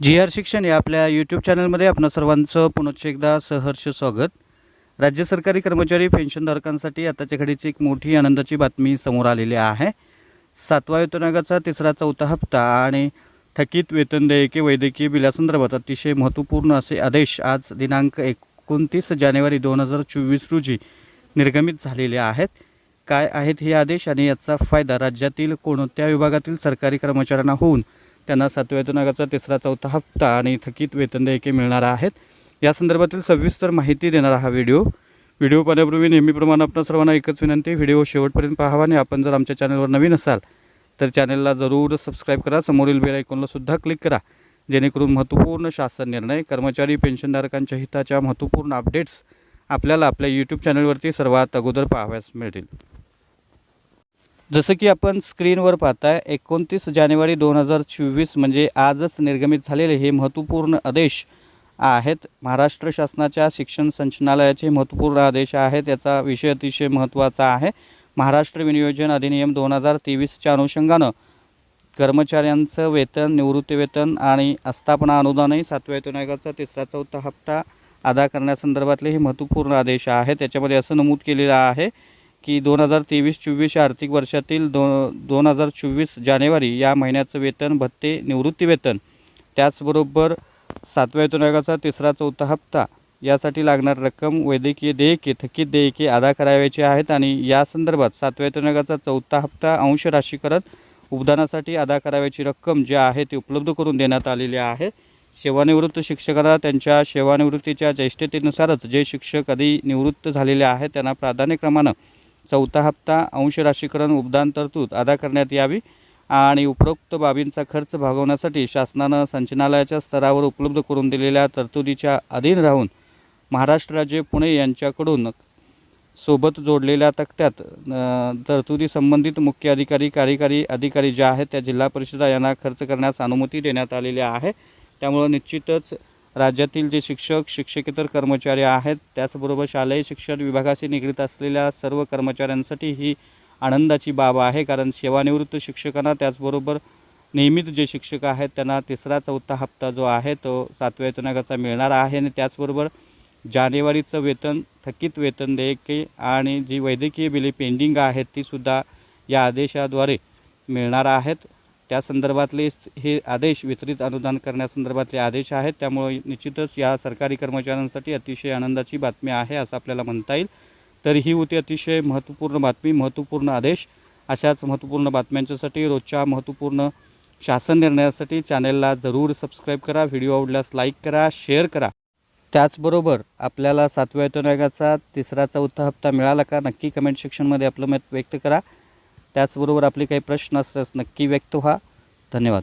जी R शिक्षण या आपल्या यूट्यूब चॅनलमध्ये आपणा सर्वांचं पुनश्च एकदा सहर्ष स्वागत. राज्य सरकारी कर्मचारी पेन्शनधारकांसाठी आताच्या घडीची एक मोठी आनंदाची बातमी समोर आलेली आहे. सातवा वेतन आयोगाचा तिसरा चौथा हप्ता आणि थकीत वेतन देयके वैद्यकीय बिलासंदर्भात अतिशय महत्त्वपूर्ण असे आदेश आज दिनांक एकोणतीस जानेवारी दोन हजार चोवीस रोजी निर्गमित झालेले आहेत. काय आहेत हे आदेश आणि याचा फायदा राज्यातील कोणत्या विभागातील सरकारी कर्मचाऱ्यांना होऊन त्यांना सातव्या वेतन तिसरा चौथा हप्ता आणि थकीत वेतन देयके मिळणार आहेत. या संदर्भातील सविस्तर माहिती देणारा हा व्हिडिओ. व्हिडिओ पाहण्यापूर्वी नेहमीप्रमाणे आपण सर्वांना एकच विनंती व्हिडिओ शेवटपर्यंत पाहावा आणि आपण जर आमच्या चॅनलवर नवीन असाल तर चॅनलला जरूर सबस्क्राईब करा. समोरील बेल आयकॉनला सुद्धा क्लिक करा. जेणेकरून महत्त्वपूर्ण शासन निर्णय कर्मचारी पेन्शनधारकांच्या हिताच्या महत्त्वपूर्ण अपडेट्स आपल्याला आपल्या यूट्यूब चॅनलवरती सर्वात अगोदर पाहाव्यास मिळतील. जसं की आपण स्क्रीनवर पाहताय एकोणतीस जानेवारी दोन हजार चोवीस म्हणजे आजच निर्गमित झालेले हे महत्त्वपूर्ण आदेश आहेत. महाराष्ट्र शासनाच्या शिक्षण संचालनालयाचे महत्त्वपूर्ण आदेश आहेत याचा विषय अतिशय महत्त्वाचा आहे. महाराष्ट्र विनियोजन अधिनियम दोन हजार तेवीसच्या अनुषंगानं कर्मचाऱ्यांचं वेतन निवृत्तीवेतन आणि आस्थापना अनुदानही सातव्या वेतन आयोगाचा तिसरा चौथा हप्ता अदा करण्यासंदर्भातले हे महत्त्वपूर्ण आदेश आहेत. त्याच्यामध्ये असं नमूद केलेलं आहे की दोन हजार तेवीस चोवीस या आर्थिक वर्षातील दो दोन हजार चोवीस जानेवारी या महिन्याचं वेतन भत्ते निवृत्तीवेतन त्याचबरोबर सातव्या वेतन आयोगाचा तिसरा चौथा हप्ता यासाठी लागणार रक्कम वैद्यकीय देयके थकीत देयके अदा करावयाची आहेत आणि या संदर्भात सातव्या वेतन आयोगाचा चौथा हप्ता अंश राशीकरण उपदानासाठी अदा करावयाची रक्कम जी आहे ती उपलब्ध करून देण्यात आलेली आहे. सेवानिवृत्त शिक्षकांना त्यांच्या सेवानिवृत्तीच्या ज्येष्ठतेनुसारच जे शिक्षक आधी निवृत्त झालेले आहेत त्यांना प्राधान्यक्रमानं चौथा हप्ता अंश राशीकरण उपदान तरतूद अदा करण्यात यावी आणि उपरोक्त बाबींचा खर्च भागवण्यासाठी शासनानं संचालनालयाच्या स्तरावर उपलब्ध करून दिलेल्या तरतुदीच्या अधीन राहून महाराष्ट्र राज्य पुणे यांच्याकडून सोबत जोडलेल्या तक्त्यात तरतुदी संबंधित मुख्य अधिकारी कार्यकारी अधिकारी ज्या आहेत त्या जिल्हा परिषदा यांना खर्च करण्यास अनुमती देण्यात आलेली आहे. त्यामुळं निश्चितच राज्यातील जे शिक्षक शिक्षकेतर कर्मचारी आहेत त्याचबरोबर शालेय शिक्षण विभागाशी निगडीत असलेल्या सर्व कर्मचाऱ्यांसाठी ही आनंदाची बाब आहे. कारण सेवानिवृत्त शिक्षकांना त्याचबरोबर नियमित जे शिक्षक आहेत त्यांना तिसरा चौथा हप्ता जो आहे तो सातव्या वेतनागाचा मिळणार आहे. आणि त्याचबरोबर जानेवारीचं वेतन थकीत वेतन देयके आणि जी वैद्यकीय बिले पेंडिंग आहेत तीसुद्धा या आदेशाद्वारे मिळणार आहेत. त्या संदर्भातले हे आदेश वितरित अनुदान करण्यासंदर्भातले आदेश आहेत. त्यामुळे निश्चितच या सरकारी कर्मचाऱ्यांसाठी अतिशय आनंदाची बातमी आहे असं आपल्याला म्हणता येईल. तर ही होती अतिशय महत्त्वपूर्ण बातमी महत्त्वपूर्ण आदेश. अशाच महत्त्वपूर्ण बातम्यांच्यासाठी रोजच्या महत्त्वपूर्ण शासन निर्णयासाठी चॅनेलला जरूर सबस्क्राईब करा व्हिडिओ आवडल्यास लाईक करा शेअर करा. त्याचबरोबर आपल्याला सातव्या वेतन आयोगाचा तिसरा चौथा हप्ता मिळाला का नक्की कमेंट सेक्शनमध्ये आपलं मत व्यक्त करा. त्याचबरोबर आपले काही प्रश्न असल्यास नक्की व्यक्त व्हा. धन्यवाद.